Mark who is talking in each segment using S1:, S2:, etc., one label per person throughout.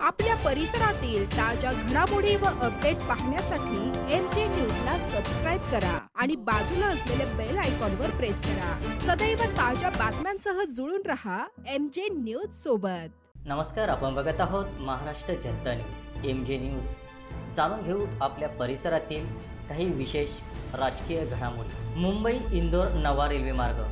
S1: आपल्या परिसरातील ताज्या घडामोडी व अपडेट पाहण्यासाठी एम जे न्यूजला सबस्क्राईब करा आणि बाजूला असलेल्या बेल आयकॉनवर प्रेस करा. सदैव ताज्या बातम्यांसह जुळून रहा एम जे न्यूज सोबत.
S2: नमस्कार आपण बघत आहोत Maharashtra Janata news M J news जाणून घेऊ आपल्या परिसरातील काही विशेष राजकीय घडामोडी. मुंबई इंदोर नवा रेल्वे मार्ग.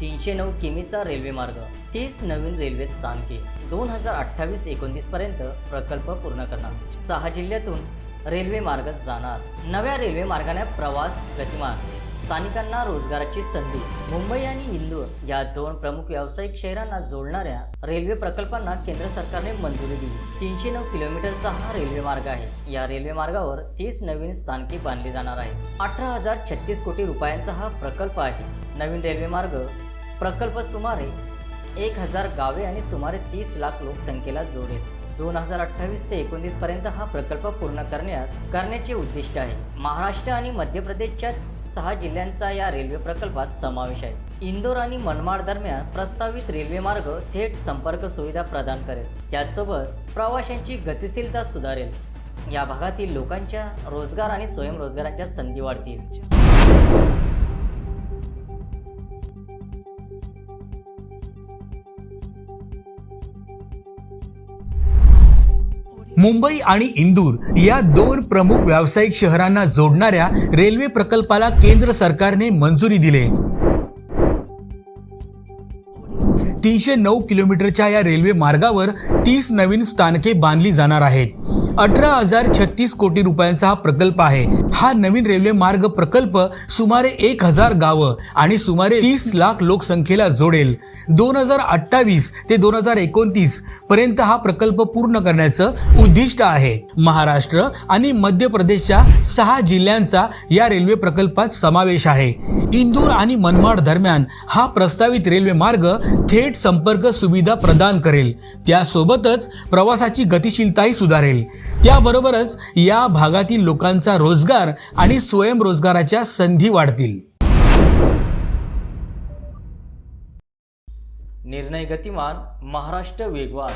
S2: तीनशे नऊ किमीचा रेल्वे मार्ग तीस नवीन रेल्वे स्थानके दोन हजार अठ्ठावीस एकोणतीस पर्यंत प्रकल्प पूर्ण करणार. सहा जिल्ह्यातून रेल्वे मार्ग जाणार. नव्या रेल्वे मार्गाने प्रवास गतिमान. स्थानिकांना रोजगाराची संधी. मुंबई आणि इंदूर या दोन प्रमुख व्यावसायिक शहरांना जोडणाऱ्या रेल्वे प्रकल्पांना केंद्र सरकारने मंजुरी दिली. तीनशे नऊ किलोमीटरचा हा रेल्वे मार्ग आहे. या रेल्वे मार्गावर तीस नवीन स्थानके बांधली जाणार आहे अठरा हजार छत्तीस कोटी रुपयांचा हा प्रकल्प आहे. नवीन रेल्वे मार्ग प्रकल्प सुमारे एक हजार गावे आणि सुमारे तीस लाख लोकसंख्येला जोडेल दोन हजार अठ्ठावीस ते एकोणतीस पर्यंत हा प्रकल्प पूर्ण करण्यात करण्याचे उद्दिष्ट आहे. महाराष्ट्र आणि मध्य प्रदेशच्या सहा जिल्ह्यांचा या रेल्वे प्रकल्पात समावेश आहे. इंदोर आणि मनमाड दरम्यान प्रस्तावित रेल्वे मार्ग थेट संपर्क सुविधा प्रदान करेल. त्याचसोबत प्रवाशांची गतिशीलता सुधारेल. या भागातील लोकांच्या रोजगार आणि स्वयंरोजगारांच्या संधी वाढतील.
S3: मुंबई आणि इंदूर या दोन प्रमुख व्यावसायिक शहरांना जोडणाऱ्या रेल्वे प्रकल्पाला केंद्र सरकारने मंजुरी दिली. तीनशे नऊ किलोमीटरच्या या रेल्वे मार्गावर तीस नवीन स्थानके बांधली जाणार आहेत. अठरा हजार छत्तीस कोटी रुपयांचा हा प्रकल्प आहे. हा नवीन रेल्वे मार्ग प्रकल्प सुमारे एक हजार गावं आणि सुमारे तीस लाख लोकसंख्येला जोडेल. दोन हजार अठ्ठावीस ते दोन हजार एकोणतीस पर्यंत हा प्रकल्प पूर्ण करण्याचं उद्दिष्ट आहे. महाराष्ट्र आणि मध्य प्रदेशच्या सहा जिल्ह्यांचा या रेल्वे प्रकल्पात समावेश आहे. इंदूर आणि मनमाड दरम्यान हा प्रस्तावित रेल्वे मार्ग थेट संपर्क सुविधा प्रदान करेल. त्यासोबतच प्रवासाची गतिशीलताही सुधारेल. त्याबरोबरच या भागातील लोकांचा रोजगार आणि स्वयंरोजगाराच्या संधी वाढतील.
S2: निर्णय गतिमान महाराष्ट्र वेगवान.